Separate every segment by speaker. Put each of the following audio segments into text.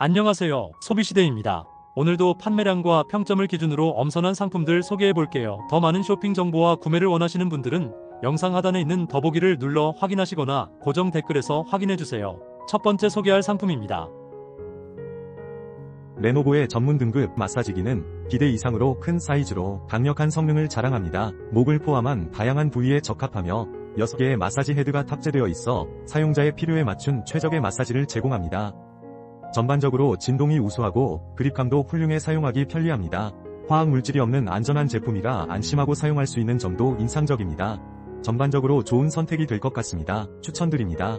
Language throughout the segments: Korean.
Speaker 1: 안녕하세요. 소비시대입니다. 오늘도 판매량과 평점을 기준으로 엄선한 상품들 소개해 볼게요. 더 많은 쇼핑 정보와 구매를 원하시는 분들은 영상 하단에 있는 더보기를 눌러 확인하시거나 고정 댓글에서 확인해 주세요. 첫 번째 소개할 상품입니다.
Speaker 2: 레노보의 전문 등급 마사지기는 기대 이상으로 큰 사이즈로 강력한 성능을 자랑합니다. 목을 포함한 다양한 부위에 적합하며 6개의 마사지 헤드가 탑재되어 있어 사용자의 필요에 맞춘 최적의 마사지를 제공합니다. 전반적으로 진동이 우수하고 그립감도 훌륭해 사용하기 편리합니다. 화학 물질이 없는 안전한 제품이라 안심하고 사용할 수 있는 점도 인상적입니다. 전반적으로 좋은 선택이 될 것 같습니다. 추천드립니다.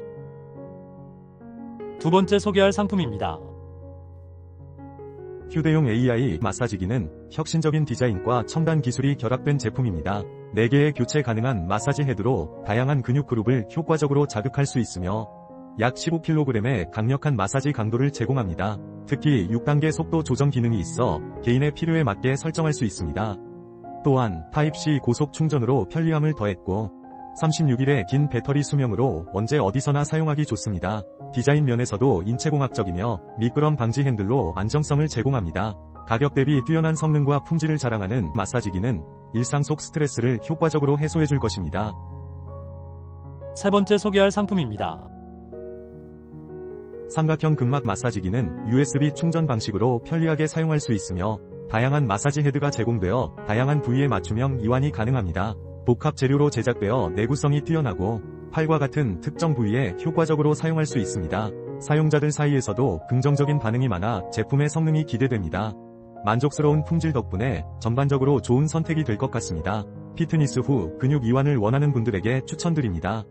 Speaker 1: 두 번째 소개할 상품입니다.
Speaker 2: 휴대용 AI 마사지기는 혁신적인 디자인과 첨단 기술이 결합된 제품입니다. 4개의 교체 가능한 마사지 헤드로 다양한 근육 그룹을 효과적으로 자극할 수 있으며 약 15kg의 강력한 마사지 강도를 제공합니다. 특히 6단계 속도 조정 기능이 있어 개인의 필요에 맞게 설정할 수 있습니다. 또한 타입C 고속 충전으로 편리함을 더했고 36일의 긴 배터리 수명으로 언제 어디서나 사용하기 좋습니다. 디자인 면에서도 인체공학적이며 미끄럼 방지 핸들로 안정성을 제공합니다. 가격 대비 뛰어난 성능과 품질을 자랑하는 마사지기는 일상 속 스트레스를 효과적으로 해소해 줄 것입니다.
Speaker 1: 세 번째 소개할 상품입니다.
Speaker 2: 삼각형 근막 마사지기는 USB 충전 방식으로 편리하게 사용할 수 있으며 다양한 마사지 헤드가 제공되어 다양한 부위에 맞춤형 이완이 가능합니다. 복합 재료로 제작되어 내구성이 뛰어나고 팔과 같은 특정 부위에 효과적으로 사용할 수 있습니다. 사용자들 사이에서도 긍정적인 반응이 많아 제품의 성능이 기대됩니다. 만족스러운 품질 덕분에 전반적으로 좋은 선택이 될 것 같습니다. 피트니스 후 근육 이완을 원하는 분들에게 추천드립니다.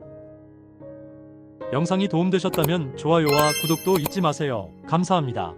Speaker 1: 영상이 도움되셨다면 좋아요와 구독도 잊지 마세요. 감사합니다.